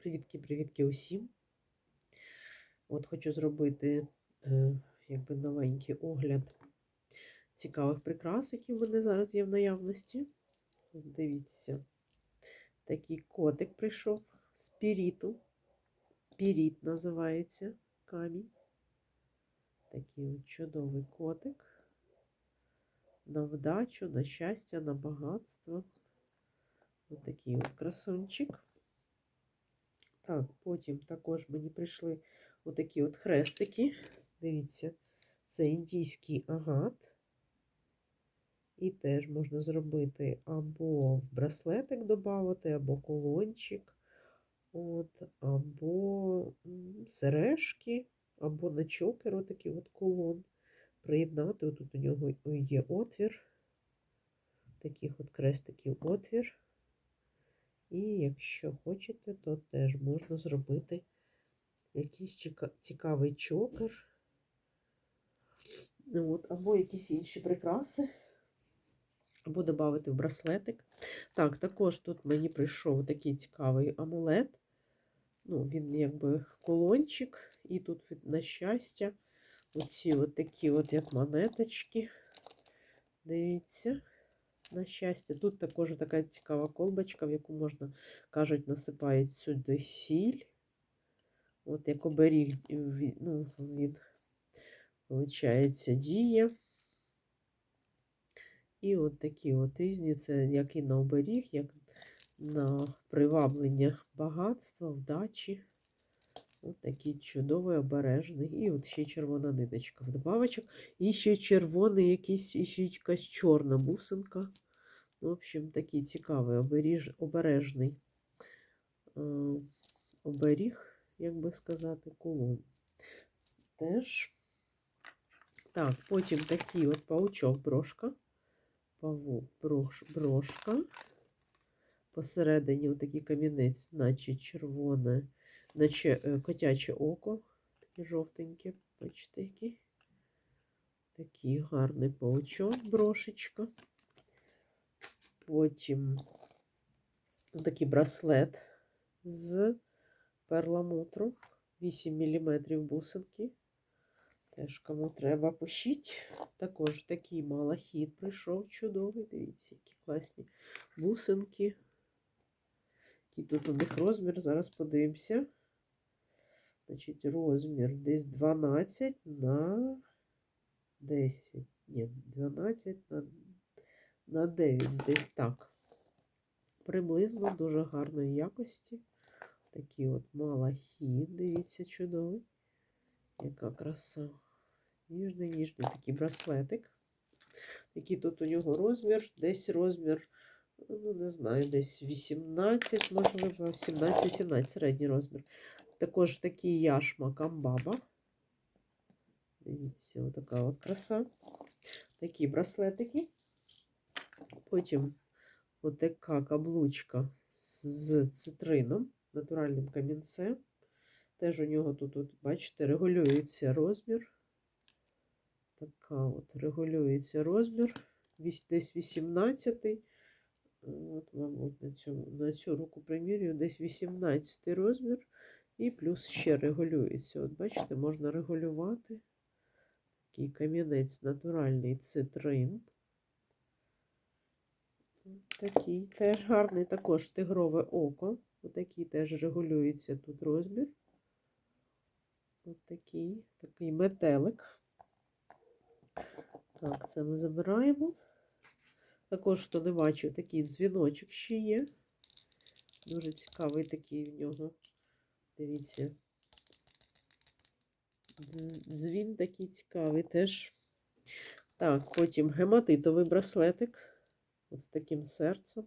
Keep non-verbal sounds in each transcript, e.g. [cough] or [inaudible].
Привітки-привітки усім. От хочу зробити е, якби новенький огляд цікавих прикрас, які в мене зараз є в наявності. Дивіться, такий котик прийшов з піріту. Піріт називається камінь. Такий от чудовий котик. На вдачу, на щастя, на багатство. Ось такий от красунчик. Так, потім також мені прийшли отакі от хрестики. Дивіться, це індійський агат. І теж можна зробити або в браслетик додати, або колончик, от, або сережки, або на чокер отакий от колон. Приєднати. Отут у нього є отвір. Таких от крестиків отвір. І якщо хочете, то теж можна зробити якийсь цікавий чокер. От, або якісь інші прикраси, або додати в браслетик. Так, також тут мені прийшов такий цікавий амулет. Ну, він якби колончик, і тут на щастя, оці от такі от як монеточки. Дивіться на щастя. Тут також така цікава колбочка, в яку можна, кажуть, насипають сюди сіль. От як оберіг, ну, він, виходить, діє. І от такі от різні, це як і на оберіг, як на приваблення багатства, вдачі. От такий чудовий, обережний. І от ще червона ниточка в добавочок. І ще червоний якийсь, ще якась чорна бусинка. Ну, В общем, такий цікавий оберіж, обережний е, оберіг, як би сказати, кулон. Теж. Так, потім такий от паучок брошка. Павук брош, брошка. Посередині отакий камінець, наче червоне, наче е, котяче око. Таке жовтеньке, бачите, який. Такий гарний паучок, брошечка. Потім такий браслет з перламутру. 8 мм бусинки. Теж кому треба пишіть. Також такий малахіт прийшов чудовий. Дивіться, які класні бусинки. Який тут у них розмір, зараз подивимося. Значить, розмір десь 12 на 10. Ні, 12 на, на 9, десь так. Приблизно дуже гарної якості. Такий от малахіт, дивіться, чудовий. Яка краса. Ніжний, ніжний такий браслетик. Який тут у нього розмір, десь розмір, ну, не знаю, десь 18, можливо, 17-18 середній розмір. Також такий яшма камбаба. Дивіться, отака от краса. Такі браслетики. Потім отака каблучка з цитрином, натуральним камінцем. Теж у нього тут, от, бачите, регулюється розмір. Така от регулюється розмір. Десь 18. От, мабуть, на цю, на цю руку примірюю, десь 18 розмір. І плюс ще регулюється. От бачите, можна регулювати. Такий камінець натуральний цитрин. Такий теж гарний, також тигрове око. Отакий теж регулюється тут розмір. Ось такий, такий метелик. Так, це ми забираємо. Також, хто не бачив, такий дзвіночок ще є. Дуже цікавий такий в нього. Дивіться. Дзвін такий цікавий теж. Так, потім гематитовий браслетик. От з таким серцем.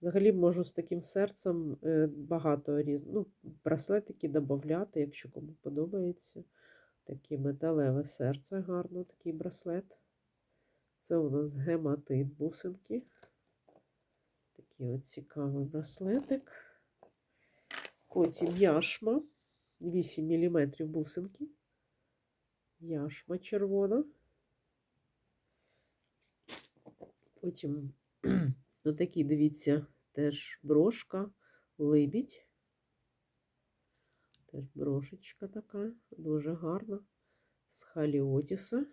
Взагалі можу з таким серцем е, багато різних. Ну, браслетики додати, якщо кому подобається. Таке металеве серце гарно, такий браслет. Це у нас гематит бусинки. Такий от цікавий браслетик. Потім яшма. 8 мм бусинки. Яшма червона. Потім [clears throat] ну, такий, дивіться, теж брошка, либідь. Теж брошечка така, дуже гарна. З халіотіса.